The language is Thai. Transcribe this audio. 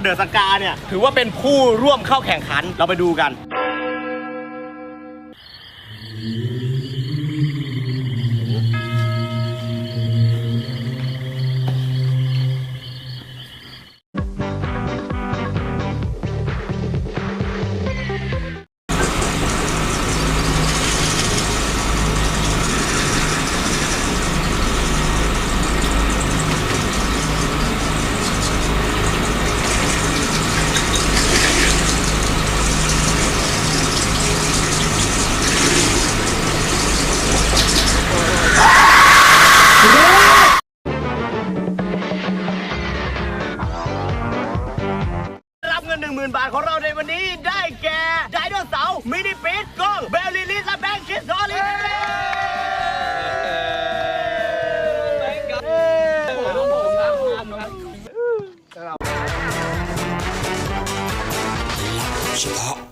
เดอะสกาเนี่ยถือว่าเป็นผู้ร่วมเข้าแข่งขันเราไปดูกัน 10,000 บาทของเราในวันนี้ได้แก่ไดโนเสาร์มินิปิดกล้องเบลลิลิสและแบงค์คิสซอลิสคนรู้ใจ